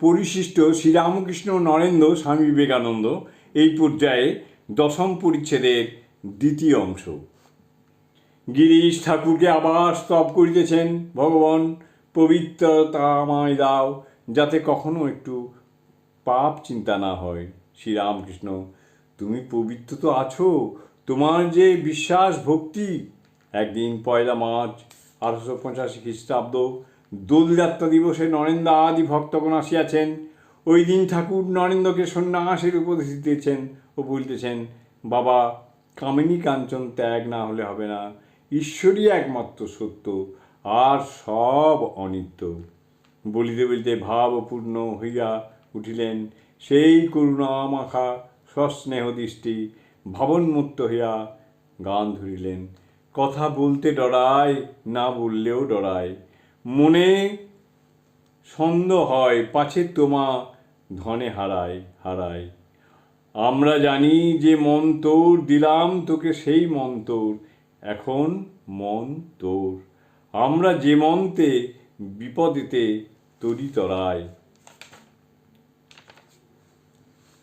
পরিশিষ্ট শ্রীরামকৃষ্ণ নরেন্দ্র স্বামী বিবেকানন্দ এই পর্যায়ে দশম পরিচ্ছেদের দ্বিতীয় অংশ। গিরিশ ঠাকুরকে আবার স্তব করিতেছেন, ভগবান পবিত্রতা আমায় দাও, যাতে কখনো একটু পাপ চিন্তা না হয়। শ্রীরামকৃষ্ণ, তুমি পবিত্র তো আছো, তোমার যে বিশ্বাস ভক্তি, একদিন পয়লা মার্চ আঠারোশো পঁচাশি খ্রিস্টাব্দ দোলযাত্রা দিবসে নরেন্দ্র আদি ভক্তগণ আসিয়াছেন। ওই দিন ঠাকুর নরেন্দ্রকে সন্ন্যাসের উপদেশ দিতেছেন ও বলতেছেন, বাবা, কামিনী কাঞ্চন ত্যাগ না হলে হবে না। ঈশ্বরই একমাত্র সত্য, আর সব অনিত্য। বলিতে বলিতে ভাবপূর্ণ হইয়া উঠিলেন। সেই করুণা মাখা সস্নেহ দৃষ্টি ভাবন্মুক্ত হইয়া গান ধরিলেন। কথা বলতে ডরায়, না বললেও ডরায়। মনে সন্দেহ হয়, পাছে তোমা ধনে হারায় হারায়। আমরা জানি যে মন তোর, দিলাম তোকে সেই মন তোর, এখন মন তোর। আমরা যে মন্তে বিপদেতে তরি তরায়।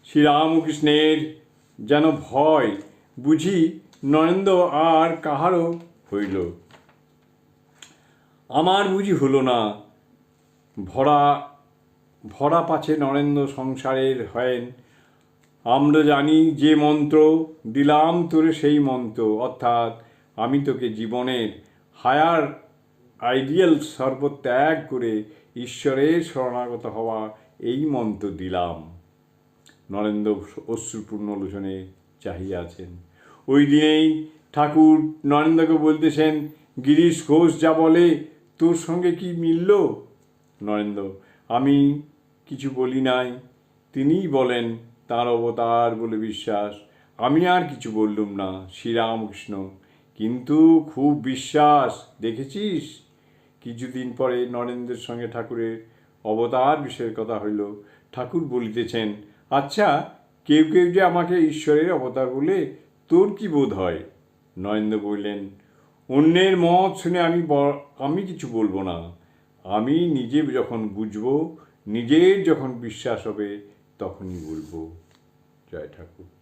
শ্রীরামকৃষ্ণের যেন ভয়, বুঝি নরেন্দ্র আর কাহারও হইল। আমার বুঝি হলো না। ভরা ভরা পাছে নরেন্দ্র সংসারের হয়েন। আমরা জানি যে মন্ত্র, দিলাম তোরে সেই মন্ত্র। অর্থাৎ আমি তোকে জীবনের হায়ার আইডিয়াল সর্বত্যাগ করে ঈশ্বরের শরণাগত হওয়া এই মন্ত্র দিলাম। নরেন্দ্র অশ্রুপূর্ণ লোচনে চাহিয়া আছেন। ওই দিনেই ঠাকুর নরেন্দ্রকে বলতেছেন, গিরিশ ঘোষ যা বলে তোর সঙ্গে কি মিলল? নরেন্দ্র, আমি কিছু বলি নাই। তিনিই বলেন, তার অবতার বলে বিশ্বাস। আমি আর কিছু বললুম না, শ্রীরামকৃষ্ণ। কিন্তু খুব বিশ্বাস, দেখেছিস? কিছুদিন পরে নরেন্দ্রের সঙ্গে ঠাকুরের অবতার বিষয়ের কথা হইল। ঠাকুর বলিতেছেন আচ্ছা কেউ কেউ যে আমাকে ঈশ্বরের অবতার বলে তোর কি বোধ হয়? নরেন্দ্র বললেন অন্যের মত শুনে আমি আমি কিছু বলব না। আমি নিজে যখন বুঝব, নিজের যখন বিশ্বাস হবে, তখনই বলব। জয় ঠাকুর।